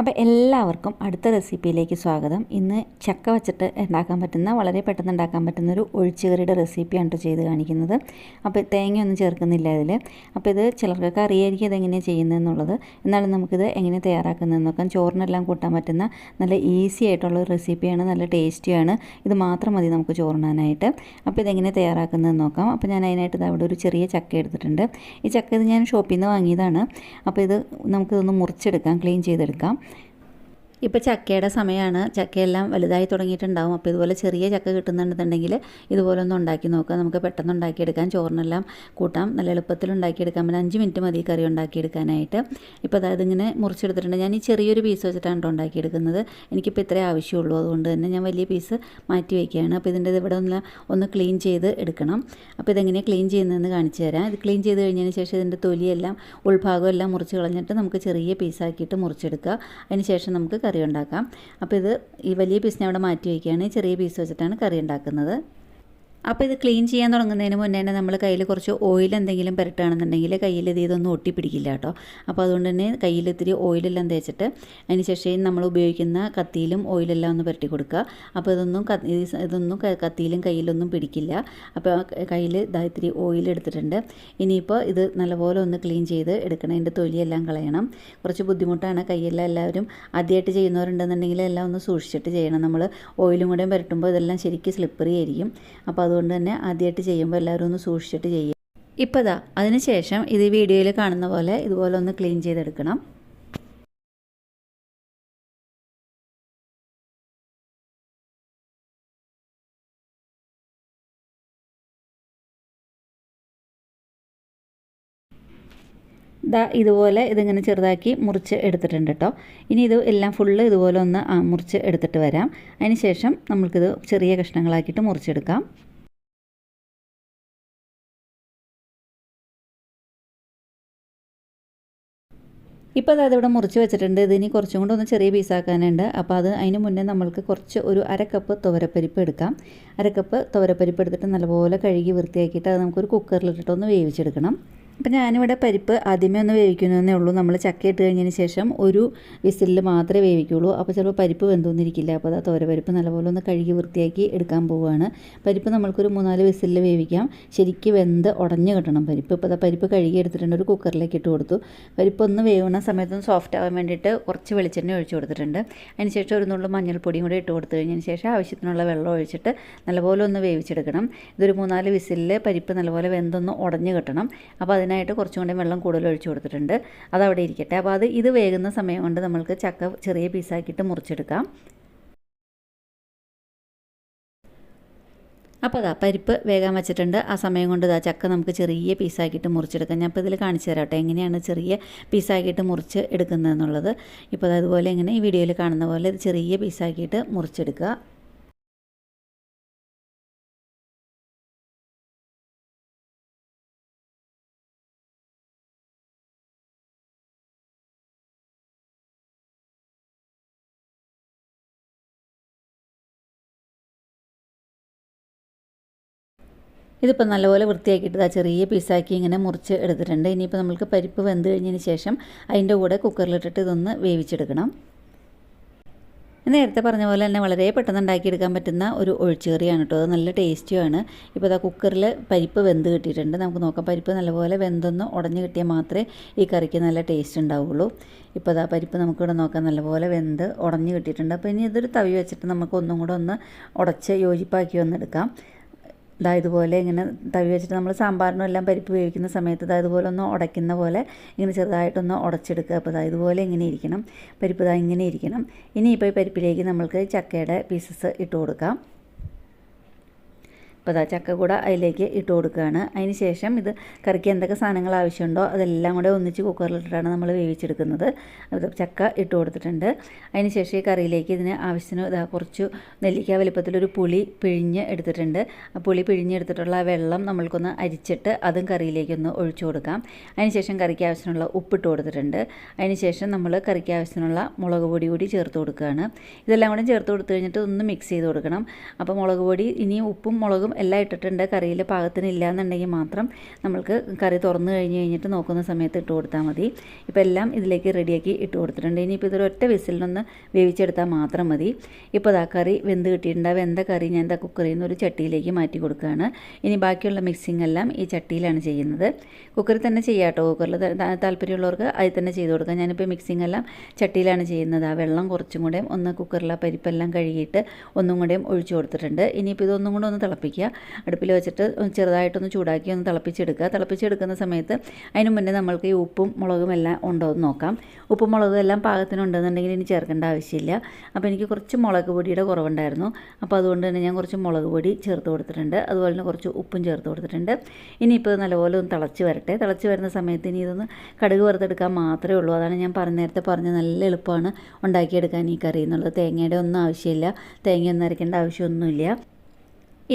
അപ്പോൾ എല്ലാവർക്കും അടുത്ത റെസിപ്പിയിലേക്ക് സ്വാഗതം. ഇന്ന് ചക്ക വെച്ചിട്ട് ഉണ്ടാക്കാൻ പറ്റുന്ന വളരെ പെട്ടെന്ന് ഉണ്ടാക്കാൻ പറ്റുന്ന ഒരു ഒഴിച്ചുകറിയുടെ റെസിപ്പിയാണ് കേട്ടോ ചെയ്ത് കാണിക്കുന്നത്. അപ്പോൾ തേങ്ങയൊന്നും ചേർക്കുന്നില്ല ഇതിൽ. അപ്പോൾ ഇത് ചിലർക്കൊക്കെ അറിയായിരിക്കും ഇതെങ്ങനെയാണ് ചെയ്യുന്നതെന്നുള്ളത്. എന്നാലും നമുക്കിത് എങ്ങനെ തയ്യാറാക്കുന്നതെന്ന് നോക്കാം. ചോറിനെല്ലാം കൂട്ടാൻ പറ്റുന്ന നല്ല ഈസി ആയിട്ടുള്ള ഒരു റെസിപ്പിയാണ് നല്ല ടേസ്റ്റിയാണ്. ഇത് മാത്രം മതി നമുക്ക് ചോറിനാനായിട്ട് അപ്പോൾ ഇതെങ്ങനെ തയ്യാറാക്കുന്നതെന്ന് നോക്കാം. അപ്പോൾ ഞാൻ അതിനായിട്ട് അവിടെ ഒരു ചെറിയ ചക്ക എടുത്തിട്ടുണ്ട്. ഈ ചക്ക ഇത് ഞാൻ ഷോപ്പിൽ നിന്ന് വാങ്ങിയതാണ്. അപ്പോൾ ഇത് നമുക്കിതൊന്ന് മുറിച്ചെടുക്കാം ക്ലീൻ ചെയ്തെടുക്കാം. ഇപ്പോൾ ചക്കയുടെ സമയമാണ് ചക്കയെല്ലാം വലുതായി തുടങ്ങിയിട്ടുണ്ടാവും. അപ്പോൾ ഇതുപോലെ ചെറിയ ചക്ക കിട്ടുന്നുണ്ടെന്നുണ്ടെങ്കിൽ ഇതുപോലെ ഒന്ന് ഉണ്ടാക്കി നോക്കുക. നമുക്ക് പെട്ടെന്ന് ഉണ്ടാക്കിയെടുക്കാം. ചോറിനെല്ലാം കൂട്ടാം. നല്ല എളുപ്പത്തിൽ ഉണ്ടാക്കിയെടുക്കാൻ പിന്നെ അഞ്ച് മിനിറ്റ് മതി കറി ഉണ്ടാക്കിയെടുക്കാനായിട്ട്. ഇപ്പോൾ അതായത് ഇങ്ങനെ മുറിച്ചെടുത്തിട്ടുണ്ട്. ഞാൻ ഈ ചെറിയൊരു പീസ് വെച്ചിട്ടാണ് ഉണ്ടാക്കിയെടുക്കുന്നത്. എനിക്കിപ്പോൾ ഇത്രേ ആവശ്യമുള്ളൂ. അതുകൊണ്ട് തന്നെ ഞാൻ വലിയ പീസ് മാറ്റി വയ്ക്കുകയാണ് അപ്പോൾ ഇതിന്റെ ഇവിടെ ഒന്ന് ഒന്ന് ക്ലീൻ ചെയ്ത് എടുക്കണം. അപ്പോൾ ഇതെങ്ങനെ ക്ലീൻ ചെയ്യുന്നതെന്ന് കാണിച്ചു തരാം. ഇത് ക്ലീൻ ചെയ്ത് കഴിഞ്ഞതിന് ശേഷം ഇതിന്റെ തൊലിയെല്ലാം ഉൾഭാഗം എല്ലാം മുറിച്ച് കളഞ്ഞിട്ട് നമുക്ക് ചെറിയ പീസാക്കിയിട്ട് മുറിച്ചെടുക്കുക. അതിന് ശേഷം നമുക്ക് കറി ഉണ്ടാക്കാം അപ്പോൾ ഇത് ഈ വലിയ പീസിനെ അവിടെ മാറ്റി വയ്ക്കുകയാണ്. ചെറിയ പീസ് വെച്ചിട്ടാണ് കറി ഉണ്ടാക്കുന്നത്. അപ്പോൾ ഇത് ക്ലീൻ ചെയ്യാൻ തുടങ്ങുന്നതിന് മുന്നേ തന്നെ നമ്മൾ കയ്യിൽ കുറച്ച് ഓയിൽ എന്തെങ്കിലും പുരട്ടുകയാണെന്നുണ്ടെങ്കിൽ കയ്യിൽ ഇത് ഇതൊന്നും ഒട്ടിപ്പിടിക്കില്ല കേട്ടോ. അപ്പോൾ അതുകൊണ്ട് തന്നെ കയ്യിൽ ഇത്തിരി ഓയിലെല്ലാം തേച്ചിട്ട് അതിന് ശേഷം നമ്മൾ ഉപയോഗിക്കുന്ന കത്തിയിലും ഓയിലെല്ലാം ഒന്ന് പുരട്ടി കൊടുക്കുക. അപ്പോൾ ഇതൊന്നും ഇതൊന്നും കത്തിയിലും കയ്യിലൊന്നും പിടിക്കില്ല. അപ്പോൾ കയ്യിൽ ഇതാ ഇത്തിരി ഓയിൽ എടുത്തിട്ടുണ്ട്. ഇനിയിപ്പോൾ ഇത് നല്ലപോലെ ഒന്ന് ക്ലീൻ ചെയ്ത് എടുക്കണം. അതിന്റെ തൊലിയെല്ലാം കളയണം. കുറച്ച് ബുദ്ധിമുട്ടാണ്. കയ്യെല്ലാം എല്ലാവരും ആദ്യമായിട്ട് ചെയ്യുന്നവരുണ്ടെന്നുണ്ടെങ്കിൽ എല്ലാം ഒന്ന് സൂക്ഷിച്ചിട്ട് ചെയ്യണം. നമ്മൾ ഓയിലും കൂടെ പുരട്ടുമ്പോൾ ഇതെല്ലാം ശരിക്കും സ്ലിപ്പറി ആയിരിക്കും. അപ്പോൾ അതുകൊണ്ട് തന്നെ ആദ്യമായിട്ട് ചെയ്യുമ്പോൾ എല്ലാവരും ഒന്ന് സൂക്ഷിച്ചിട്ട് ചെയ്യുക. ഇപ്പോൾ ഇതാ അതിന് ശേഷം ഇത് വീഡിയോയിൽ കാണുന്ന പോലെ ഇതുപോലെ ഒന്ന് ക്ലീൻ ചെയ്തെടുക്കണം. ദാ ഇതുപോലെ ഇതിങ്ങനെ ചെറുതാക്കി മുറിച്ച് എടുത്തിട്ടുണ്ട് കേട്ടോ. ഇനി ഇത് എല്ലാം ഫുള്ള് ഇതുപോലെ ഒന്ന് മുറിച്ച് എടുത്തിട്ട് വരാം. അതിന് ശേഷം നമ്മൾക്കിത് ചെറിയ കഷ്ണങ്ങളാക്കിയിട്ട് മുറിച്ചെടുക്കാം. ഇപ്പോൾ അത് ഇവിടെ മുറിച്ച് വെച്ചിട്ടുണ്ട്. ഇതിനി കുറച്ചും കൂടെ ഒന്ന് ചെറിയ പീസാക്കാനുണ്ട് അപ്പോൾ അത് അതിന് മുന്നേ നമ്മൾക്ക് കുറച്ച് ഒരു അര കപ്പ് തുവരപ്പരിപ്പ് എടുക്കാം. അര കപ്പ് തുവരപ്പരിപ്പ് എടുത്തിട്ട് നല്ലപോലെ കഴുകി വൃത്തിയാക്കിയിട്ട് അത് നമുക്കൊരു കുക്കറിലിട്ടിട്ട് ഒന്ന് വേവിച്ചെടുക്കണം. അപ്പം ഞാനിവിടെ പരിപ്പ് ആദ്യമേ ഒന്ന് വേവിക്കുന്നതേ ഉള്ളൂ. നമ്മൾ ചക്ക ഇട്ട് കഴിഞ്ഞതിന് ശേഷം ഒരു വിസിലിൽ മാത്രമേ വേവിക്കുള്ളൂ. അപ്പോൾ ചിലപ്പോൾ പരിപ്പ് വെന്തൊന്നിരിക്കില്ല അപ്പോൾ അത് തോരപ്പരിപ്പ് നല്ലപോലെ ഒന്ന് കഴുകി വൃത്തിയാക്കി എടുക്കാൻ പോവുകയാണ്. പരിപ്പ് നമ്മൾക്കൊരു മൂന്നാൽ വിസിലിൽ വേവിക്കാം. ശരിക്ക് വെന്ത് ഉടഞ്ഞു കിട്ടണം പരിപ്പ്. ഇപ്പോൾ അത് പരിപ്പ് കഴുകി എടുത്തിട്ടുണ്ട്. ഒരു കുക്കറിലേക്ക് ഇട്ട് കൊടുത്തു. പരിപ്പ് ഒന്ന് വേവുന്ന സമയത്തൊന്ന് സോഫ്റ്റ് ആവാൻ വേണ്ടിയിട്ട് കുറച്ച് വെളിച്ചെണ്ണ ഒഴിച്ചു കൊടുത്തിട്ടുണ്ട്. അതിന് ശേഷം ഒരു നുള്ളു മഞ്ഞൾപ്പൊടിയും കൂടി ഇട്ട് കൊടുത്തു കഴിഞ്ഞതിന് ശേഷം ആവശ്യത്തിനുള്ള വെള്ളം ഒഴിച്ചിട്ട് നല്ലപോലെ ഒന്ന് വേവിച്ചെടുക്കണം. ഇതൊരു മൂന്നാൽ വിസിലിൽ പരിപ്പ് നല്ലപോലെ വെന്തൊന്ന് ഉടഞ്ഞു കിട്ടണം. അപ്പോൾ അതിനായിട്ട് കുറച്ചും കൂടി വെള്ളം കൂടുതൽ ഒഴിച്ചു കൊടുത്തിട്ടുണ്ട്. അതവിടെ ഇരിക്കട്ടെ. അപ്പോൾ അത് ഇത് വേകുന്ന സമയം കൊണ്ട് നമ്മൾക്ക് ചക്ക ചെറിയ പീസാക്കിയിട്ട് മുറിച്ചെടുക്കാം. അപ്പോൾ അതാ പരിപ്പ് വേഗം വെച്ചിട്ടുണ്ട്. ആ സമയം കൊണ്ട് ഇതാ ചക്ക നമുക്ക് ചെറിയ പീസാക്കിയിട്ട് മുറിച്ചെടുക്കാം. ഞാൻ ഇപ്പോൾ ഇതിൽ കാണിച്ചു തരാം കേട്ടോ. എങ്ങനെയാണ് ചെറിയ പീസാക്കിയിട്ട് മുറിച്ച് എടുക്കുന്നതെന്നുള്ളത്. ഇപ്പോൾ അതുപോലെ ഇങ്ങനെ ഈ വീഡിയോയിൽ കാണുന്ന പോലെ ചെറിയ പീസാക്കിയിട്ട് മുറിച്ചെടുക്കുക. ഇതിപ്പോൾ നല്ലപോലെ വൃത്തിയാക്കിയിട്ട് ആ ചെറിയ പീസാക്കി ഇങ്ങനെ മുറിച്ച് എടുത്തിട്ടുണ്ട്. ഇനിയിപ്പോൾ നമുക്ക് പരിപ്പ് വെന്ത് കഴിഞ്ഞതിന് ശേഷം അതിന്റെ കൂടെ കുക്കറിലിട്ടിട്ട് ഇതൊന്ന് വേവിച്ചെടുക്കണം. നേരത്തെ പറഞ്ഞ പോലെ തന്നെ വളരെ പെട്ടെന്ന് ഉണ്ടാക്കിയെടുക്കാൻ പറ്റുന്ന ഒരു ഒഴിച്ചുകറിയാണ് കേട്ടോ. അത് നല്ല ടേസ്റ്റിയാണ് ഇപ്പോൾ അതാ കുക്കറിൽ പരിപ്പ് വെന്ത് കിട്ടിയിട്ടുണ്ട്. നമുക്ക് നോക്കാം പരിപ്പ് നല്ലപോലെ വെന്തൊന്ന് ഉടഞ്ഞു കിട്ടിയാൽ മാത്രമേ ഈ കറിക്ക് നല്ല ടേസ്റ്റ് ഉണ്ടാവുള്ളൂ. ഇപ്പോൾ അതാ പരിപ്പ് നമുക്കിവിടെ നോക്കാം നല്ലപോലെ വെന്ത് ഉടഞ്ഞു കിട്ടിയിട്ടുണ്ട്. അപ്പോൾ ഇനി ഇതൊരു തവി വെച്ചിട്ട് നമുക്ക് ഒന്നും കൂടെ ഒന്ന് ഉടച്ച് യോജിപ്പാക്കി വന്നെടുക്കാം ഇതാ ഇതുപോലെ ഇങ്ങനെ തവി വെച്ചിട്ട് നമ്മൾ സാമ്പാറിനും എല്ലാം പരിപ്പ് വേവിക്കുന്ന സമയത്ത് ഇതാ ഇതുപോലെ ഒന്ന് ഉടയ്ക്കുന്ന പോലെ ഇങ്ങനെ ചെറുതായിട്ടൊന്ന് ഉടച്ചെടുക്കുക. അപ്പോൾ ഇതാ ഇതുപോലെ ഇങ്ങനെ ഇരിക്കണം. പരിപ്പ് ഇതാ ഇങ്ങനെ ഇരിക്കണം. ഇനിയിപ്പോൾ ഈ പരിപ്പിലേക്ക് നമ്മൾക്ക് ചക്കയുടെ പീസസ് ഇട്ട് കൊടുക്കാം. അപ്പോൾ അതാ ചക്ക കൂടെ അതിലേക്ക് ഇട്ട് കൊടുക്കുകയാണ്. അതിന് ശേഷം ഇത് കറിക്ക് എന്തൊക്കെ സാധനങ്ങൾ ആവശ്യമുണ്ടോ അതെല്ലാം കൂടെ ഒന്നിച്ച് കുക്കറിലിട്ടിട്ടാണ് നമ്മൾ വേവിച്ചെടുക്കുന്നത്. അത് ചക്ക ഇട്ട് കൊടുത്തിട്ടുണ്ട്. അതിന് ശേഷം ഈ കറിയിലേക്ക് ഇതിന് ആവശ്യത്തിന് ഇതാ കുറച്ച് നെല്ലിക്ക വലിപ്പത്തിലൊരു പുളി പിഴിഞ്ഞ് എടുത്തിട്ടുണ്ട്. ആ പുളി പിഴിഞ്ഞെടുത്തിട്ടുള്ള വെള്ളം നമ്മൾക്കൊന്ന് അരിച്ചിട്ട് അതും കറിയിലേക്കൊന്ന് ഒഴിച്ചു കൊടുക്കാം. അതിന് ശേഷം കറിക്ക് ആവശ്യത്തിനുള്ള ഉപ്പിട്ട് കൊടുത്തിട്ടുണ്ട്. അതിന് ശേഷം നമ്മൾ കറിക്ക് ആവശ്യത്തിനുള്ള മുളക് പൊടി കൂടി ചേർത്ത് കൊടുക്കുകയാണ്. ഇതെല്ലാം കൂടെ ചേർത്ത് കൊടുത്തു കഴിഞ്ഞിട്ട് ഒന്ന് മിക്സ് ചെയ്ത് കൊടുക്കണം. അപ്പോൾ മുളക് പൊടി ഇനി ഉപ്പും മുളകും എല്ലാം ഇട്ടിട്ടുണ്ട്. കറിയിൽ പാകത്തിന് ഇല്ല എന്നുണ്ടെങ്കിൽ മാത്രം നമ്മൾക്ക് കറി തുറന്നു കഴിഞ്ഞ് കഴിഞ്ഞിട്ട് നോക്കുന്ന സമയത്ത് ഇട്ട് കൊടുത്താൽ മതി. ഇപ്പോൾ എല്ലാം ഇതിലേക്ക് റെഡിയാക്കി ഇട്ട് കൊടുത്തിട്ടുണ്ട്. ഇനിയിപ്പോൾ ഇതൊരു ഒറ്റ വിസിലിനൊന്ന് വേവിച്ചെടുത്താൽ മാത്രം മതി. ഇപ്പോൾ ഇതാ കറി വെന്ത് കിട്ടിയിട്ടുണ്ട്. വെന്ത കറി ഞാൻ എന്താ കുക്കറിൽ നിന്ന് ഒരു ചട്ടിയിലേക്ക് മാറ്റി കൊടുക്കുകയാണ്. ഇനി ബാക്കിയുള്ള മിക്സിംഗ് എല്ലാം ഈ ചട്ടിയിലാണ് ചെയ്യുന്നത്. കുക്കറിൽ തന്നെ ചെയ്യാട്ടോ കുക്കറിൽ താല്പര്യമുള്ളവർക്ക് അതിൽ തന്നെ ചെയ്ത് കൊടുക്കാം. ഞാനിപ്പോൾ മിക്സിംഗ് എല്ലാം ചട്ടിയിലാണ് ചെയ്യുന്നത്. ആ വെള്ളം കുറച്ചും കൂടെ ഒന്ന് കുക്കറിൽ പരിപ്പെല്ലാം കഴുകിയിട്ട് ഒന്നും കൂടെയും ഒഴിച്ചു കൊടുത്തിട്ടുണ്ട്. ഇനിയിപ്പോൾ ഇതൊന്നും കൂടെ ഒന്ന് തിളപ്പിക്കുക അടുപ്പിൽ വെച്ചിട്ട് ചെറുതായിട്ടൊന്ന് ചൂടാക്കി ഒന്ന് തിളപ്പിച്ചെടുക്കുക. തിളപ്പിച്ചെടുക്കുന്ന സമയത്ത് അതിന് മുന്നേ നമ്മൾക്ക് ഈ ഉപ്പും മുളകും എല്ലാം ഉണ്ടോ എന്ന് നോക്കാം. ഉപ്പും മുളകും എല്ലാം പാകത്തിനുണ്ടെന്നുണ്ടെങ്കിൽ ഇനി ചേർക്കേണ്ട ആവശ്യമില്ല. അപ്പോൾ എനിക്ക് കുറച്ച് മുളക് പൊടിയുടെ കുറവുണ്ടായിരുന്നു. അപ്പോൾ അതുകൊണ്ട് തന്നെ ഞാൻ കുറച്ച് മുളക് പൊടി ചേർത്ത് കൊടുത്തിട്ടുണ്ട്. അതുപോലെ തന്നെ കുറച്ച് ഉപ്പും ചേർത്ത് കൊടുത്തിട്ടുണ്ട്. ഇനിയിപ്പോൾ നല്ലപോലെ ഒന്ന് തിളച്ച് വരട്ടെ. തിളച്ച് വരുന്ന സമയത്ത് ഇനി ഇതൊന്ന് കടുക് വറുത്തെടുക്കാൻ മാത്രമേ ഉള്ളൂ. അതാണ് ഞാൻ പറഞ്ഞ നേരത്തെ പറഞ്ഞ നല്ല എളുപ്പമാണ് ഉണ്ടാക്കിയെടുക്കാൻ ഈ കറി എന്നുള്ളത്. തേങ്ങയുടെ ഒന്നും ആവശ്യമില്ല. തേങ്ങയൊന്നും അരയ്ക്കേണ്ട ആവശ്യമൊന്നുമില്ല.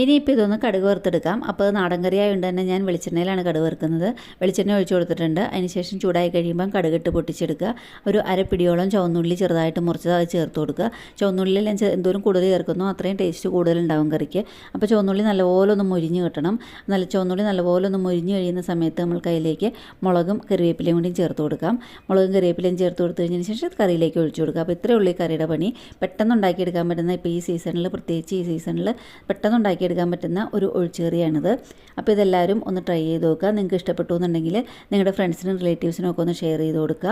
ഇനിയിപ്പോൾ ഇതൊന്ന് കടുക് വറുത്തെടുക്കാം. അപ്പോൾ നാടൻ കറിയായതുകൊണ്ട് തന്നെ ഞാൻ വെളിച്ചെണ്ണയിലാണ് കടുക് വറുക്കുന്നത്. വെളിച്ചെണ്ണ ഒഴിച്ചു കൊടുത്തിട്ടുണ്ട്. അതിനുശേഷം ചൂടായി കഴിയുമ്പം കടുകിട്ട് പൊട്ടിച്ചെടുക്കുക. ഒരു അരപ്പിടിയോളം ചുവന്നുള്ളി ചെറുതായിട്ട് മുറിച്ചത് അത് ചേർത്ത് കൊടുക്കുക. ചുവന്നുള്ളിൽ എന്തോരം കൂടുതൽ ചേർക്കുന്നു അത്രയും ടേസ്റ്റ് കൂടുതലുണ്ടാവും കറിക്ക്. അപ്പോൾ ചുവന്നുള്ളി നല്ലപോലെ ഒന്ന് മുരിഞ്ഞ് കിട്ടണം. നല്ല ചുവന്നുള്ളി നല്ലപോലെ ഒന്ന് മുരിഞ്ഞ് കഴിയുന്ന സമയത്ത് നമ്മൾ കയ്യിലേക്ക് മുളകും കറിവേപ്പിലയും കൂടിയും ചേർത്ത് കൊടുക്കാം. മുളകും കറിവേപ്പിലയും ചേർത്ത് കൊടുത്തു കഴിഞ്ഞതിന് ശേഷം കറിയിലേക്ക് ഒഴിച്ചു കൊടുക്കുക. അപ്പോൾ ഇത്രയേ ഉള്ളൂ ഈ കറിയുടെ പണി. പെട്ടെന്ന് ഉണ്ടാക്കിയെടുക്കാൻ പറ്റുന്ന ഇപ്പോൾ ഈ സീസണിൽ പ്രത്യേകിച്ച് ഈ സീസണിൽ പെട്ടെന്ന് ഉണ്ടാക്കിയെടുക്കാൻ പറ്റുന്ന ഒരു ഒഴിച്ചേറിയാണിത് അപ്പോൾ ഇതെല്ലാവരും ഒന്ന് ട്രൈ ചെയ്ത് നോക്കുക. നിങ്ങൾക്ക് ഇഷ്ടപ്പെട്ടു എന്നുണ്ടെങ്കിൽ നിങ്ങളുടെ ഫ്രണ്ട്സിനും റിലേറ്റീവ്സിനും ഒക്കെ ഒന്ന് ഷെയർ ചെയ്ത് കൊടുക്കുക.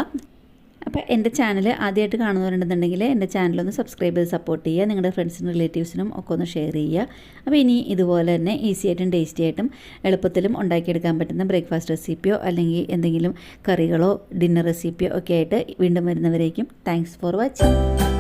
അപ്പോൾ എന്റെ ചാനൽ ആദ്യമായിട്ട് കാണുന്നവരുണ്ടെന്നുണ്ടെങ്കിൽ എന്റെ ചാനലൊന്ന് സബ്സ്ക്രൈബ് ചെയ്ത് സപ്പോർട്ട് ചെയ്യുക. നിങ്ങളുടെ ഫ്രണ്ട്സിനും റിലേറ്റീവ്സിനും ഒക്കെ ഒന്ന് ഷെയർ ചെയ്യുക. അപ്പോൾ ഇനി ഇതുപോലെ തന്നെ ഈസി ആയിട്ടും ടേസ്റ്റി ആയിട്ടും എളുപ്പത്തിലും ഉണ്ടാക്കിയെടുക്കാൻ പറ്റുന്ന ബ്രേക്ക്ഫാസ്റ്റ് റെസിപ്പിയോ അല്ലെങ്കിൽ എന്തെങ്കിലും കറികളോ ഡിന്നർ റെസിപ്പിയോ ഒക്കെ ആയിട്ട് വീണ്ടും വരുന്നവരേക്കും താങ്ക്സ് ഫോർ വാച്ചിങ്.